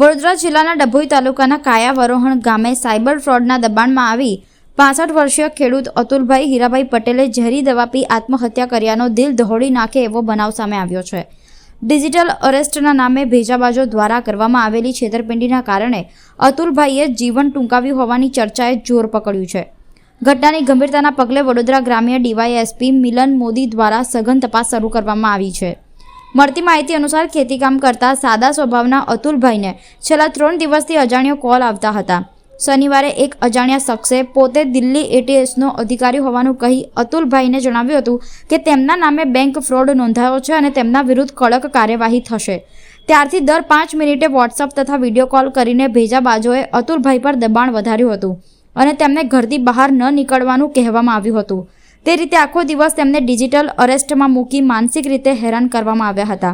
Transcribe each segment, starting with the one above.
વડોદરા જિલ્લાના ડભોઈ તાલુકાના કાયા વરોહણ ગામે સાયબર ફ્રોડના દબાણમાં આવી પાસઠ વર્ષીય ખેડૂત અતુલભાઈ હીરાભાઈ પટેલે ઝેરી દવા પી આત્મહત્યા કર્યાનો દિલ દહોડી નાખે એવો બનાવ સામે આવ્યો છે. ડિજિટલ અરેસ્ટના નામે ભેજાબાજો દ્વારા કરવામાં આવેલી છેતરપિંડીના કારણે અતુલભાઈએ જીવન ટૂંકાવ્યું હોવાની ચર્ચાએ જોર પકડ્યું છે. ઘટનાની ગંભીરતાના પગલે વડોદરા ગ્રામ્ય ડીવાયએસપી મિલન મોદી દ્વારા સઘન તપાસ શરૂ કરવામાં આવી છે. મળતી માહિતી અનુસાર ખેતીકામ કરતા સાદા સ્વભાવના અતુલભાઈને છેલ્લા ત્રણ દિવસથી અજાણ્યો કોલ આવતા હતા. શનિવારે એક અજાણ્યા શખ્સે પોતે દિલ્હી એટીએસનો અધિકારી હોવાનું કહી અતુલભાઈને જણાવ્યું હતું કે તેમના નામે બેંક ફ્રોડ નોંધાયો છે અને તેમના વિરુદ્ધ કડક કાર્યવાહી થશે. ત્યારથી દર પાંચ મિનિટે વોટ્સઅપ તથા વીડિયો કોલ કરીને ભેજાબાજોએ અતુલભાઈ પર દબાણ વધાર્યું હતું અને તેમને ઘરથી બહાર ન નીકળવાનું કહેવામાં આવ્યું હતું. તે રીતે આખો દિવસ તેમને ડિજિટલ અરેસ્ટમાં મૂકી માનસિક રીતે હેરાન કરવામાં આવ્યા હતા.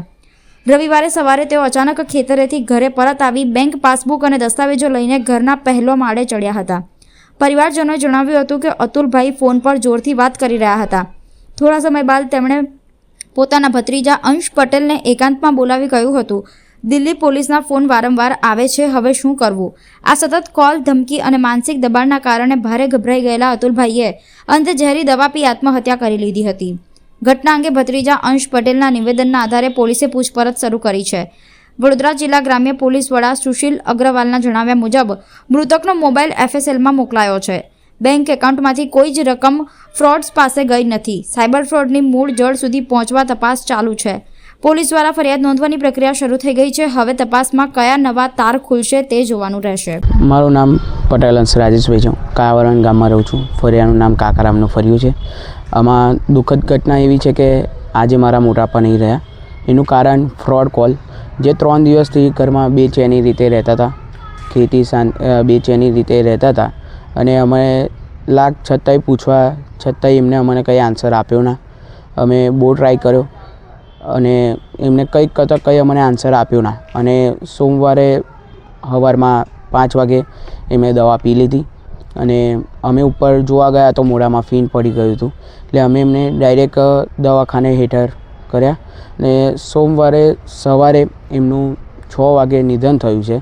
રવિવારે સવારે તેઓ અચાનક ખેતરેથી ઘરે પરત આવી બેંક પાસબુક અને દસ્તાવેજો લઈને ઘરના પહેલો માળે ચડ્યા હતા. પરિવારજનોએ જણાવ્યું હતું કે અતુલભાઈ ફોન પર જોરથી વાત કરી રહ્યા હતા. થોડા સમય બાદ તેમણે પોતાના ભત્રીજા અંશ પટેલને એકાંતમાં બોલાવી કહ્યું હતું દિલ્હી પોલીસના ફોન વારંવાર આવે છે, હવે શું કરવું? આ સતત કોલ, ધમકી અને માનસિક દબાણના કારણે ભારે ગભરાઈ ગયેલા અતુલભાઈએ અંતે ઝેરી દવા પી આત્મહત્યા કરી લીધી હતી. ઘટના અંગે ભત્રીજા અંશ પટેલના નિવેદનના આધારે પોલીસે પૂછપરછ શરૂ કરી છે. વડોદરા જિલ્લા ગ્રામ્ય પોલીસ વડા સુશીલ અગ્રવાલના જણાવ્યા મુજબ, મૃતકનો મોબાઈલ એફએસએલમાં મોકલાયો છે. બેંક એકાઉન્ટમાંથી કોઈ જ રકમ ફ્રોડ્સ પાસે ગઈ નથી. સાયબર ફ્રોડની મૂળ જળ સુધી પહોંચવા તપાસ ચાલુ છે. પોલીસ દ્વારા ફરિયાદ નોંધવાની પ્રક્રિયા શરૂ થઈ ગઈ છે. હવે તપાસમાં કયા નવા તાર ખુલશે તે જોવાનું રહેશે. મારું નામ પટેલ અંશ રાજેશભાઈ છે. કાવરણ ગામમાં રહું છું. ફરિયાનું નામ કાકારામનું ફર્યું છે. આમાં દુઃખદ ઘટના એવી છે કે આજે મારા મોટાપા નહીં રહ્યા. એનું કારણ ફ્રોડ કોલ. જે ત્રણ દિવસથી ઘરમાં બેચેની રીતે રહેતા હતા. ખેતી અ, બેચેની રીતે રહેતા હતા. અને અમે લાખ છતાંય પૂછવા છતાંય એમને અમને કંઈ આન્સર આપ્યો ના. અમે બહુ ટ્રાય કર્યો. અને એમને કંઈક કરતાં કંઈ અમને આન્સર આપ્યો ના. અને સોમવારે સવારમાં પાંચ વાગે એમણે દવા પી લીધી અને અમે ઉપર જોવા ગયા તો મોઢામાં ફીન પડી ગયું હતું. એટલે અમે એમને ડાયરેક્ટ દવાખાને હેઠળ કર્યા અને સોમવારે સવારે એમનું છ વાગે નિધન થયું છે.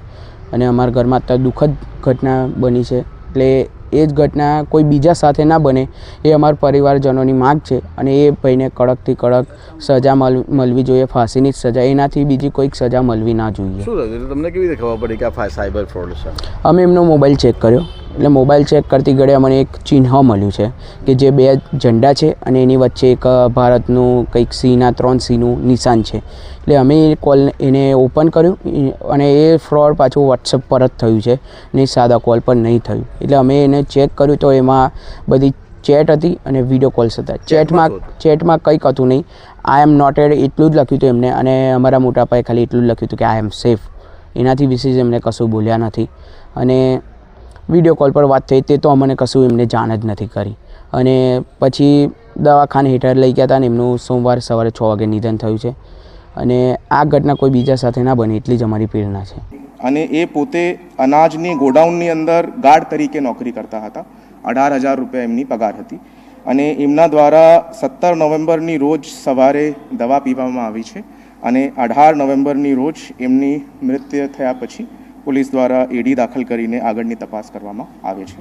અને અમારા ઘરમાં અત્યારે દુઃખદ ઘટના બની છે. એટલે એ જ ઘટના કોઈ બીજા સાથે ના બને એ અમારા પરિવારજનોની માગ છે અને એ ભાઈને કડકથી કડક સજા મળ મળવી જોઈએ ફાંસીની જ સજા એનાથી બીજી કોઈક સજા મળવી ના જોઈએ. તમને કેવી રીતે ખબર પડી કે આ સાયબર ફ્રોડ છે? અમે એમનો મોબાઈલ ચેક કર્યો. એટલે મોબાઈલ ચેક કરતી ઘડી અમને એક ચિહ્ન મળ્યું છે કે જે બે ઝંડા છે અને એની વચ્ચે એક ભારતનું કંઈક સિંહના ત્રણ સિંહનું નિશાન છે. એટલે અમે એ કોલ એને ઓપન કર્યું અને એ ફ્રોડ પાછું વોટ્સઅપ પર જ થયું છે ને સાદા કોલ પર નહીં થયું. એટલે અમે એને ચેક કર્યું તો એમાં બધી ચેટ હતી અને વીડિયો કોલ્સ હતા. ચેટમાં ચેટમાં કંઈક હતું નહીં. આઈ એમ નોટેડ એટલું જ લખ્યું હતું એમને અને અમારા મોટા પાયે ખાલી એટલું જ લખ્યું હતું કે આઈ એમ સેફ એનાથી વિશેષ એમને કશું બોલ્યા નથી. અને વીડિયો કોલ પર વાત થઈ તે તો અમને કશું એમને જાણ જ નથી કરી. અને પછી દવાખાને હેઠળ લઈ ગયા હતા અને એમનું સોમવાર સવારે છ વાગે નિધન થયું છે. અને આ ઘટના કોઈ બીજા સાથે ના બને એટલી જ અમારી પ્રેરણા છે. અને એ પોતે અનાજની ગોડાઉનની અંદર ગાર્ડ તરીકે નોકરી કરતા હતા. અઢાર હજાર રૂપિયા એમની પગાર હતી. અને એમના દ્વારા સત્તર નવેમ્બરની રોજ સવારે દવા પીવામાં આવી છે. અને અઢાર નવેમ્બરની રોજ એમની મૃત્યુ થયા પછી પોલીસ દ્વારા એડી દાખલ કરીને આગળની તપાસ કરવામાં આવે છે.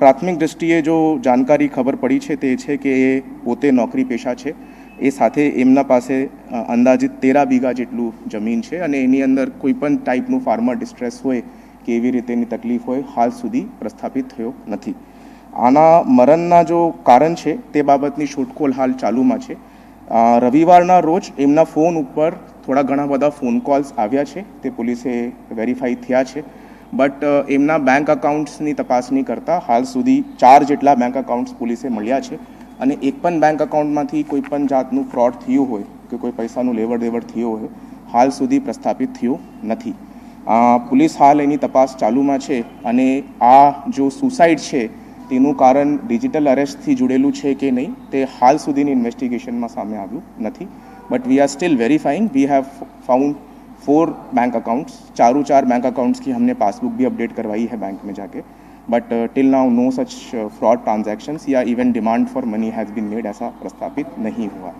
પ્રાથમિક દૃષ્ટિએ જો જાણકારી ખબર પડી છે તે છે કે એ પોતે નોકરી પેશા છે. એ સાથે એમના પાસે અંદાજિત તેરા બીઘા જેટલું જમીન છે અને એની અંદર કોઈ પણ ટાઈપનું ફાર્મર ડિસ્ટ્રેસ હોય કે એવી રીતેની તકલીફ હોય, હાલ સુધી પ્રસ્થાપિત થયો નથી. આના મરણના જો કારણ છે તે બાબતની શોધખોળ હાલ ચાલુમાં છે. રવિવારના રોજ એમના ફોન ઉપર થોડા ઘણા બધા ફોન કોલ્સ આવ્યા છે, તે પોલીસે વેરીફાઈ થયા છે. બટ એમના બેંક અકાઉન્ટ્સની તપાસણી કરતાં હાલ સુધી ચાર જેટલા બેંક અકાઉન્ટ્સ પોલીસે મળ્યા છે. અને એક પણ બેંક અકાઉન્ટમાંથી કોઈ પણ જાતનું ફ્રોડ થયું હોય કે કોઈ પૈસાનું લેવડ દેવડ થયું હોય, હાલ સુધી પ્રસ્થાપિત થયું નથી. પોલીસ હાલ એની તપાસ ચાલુમાં છે અને આ જો સુસાઇડ છે, તેનું કારણ ડિજિટલ અરેસ્ટથી જોડેલું છે કે નહીં, તે હાલ સુધીની ઇન્વેસ્ટિગેશનમાં સામે આવ્યું નથી. But we are still verifying we have found four bank accounts चारों चार बैंक अकाउंट्स की हमने पासबुक भी अपडेट करवाई है बैंक में जाके. But till now no such fraud transactions या even demand for money has been made ऐसा प्रस्तापित नहीं हुआ।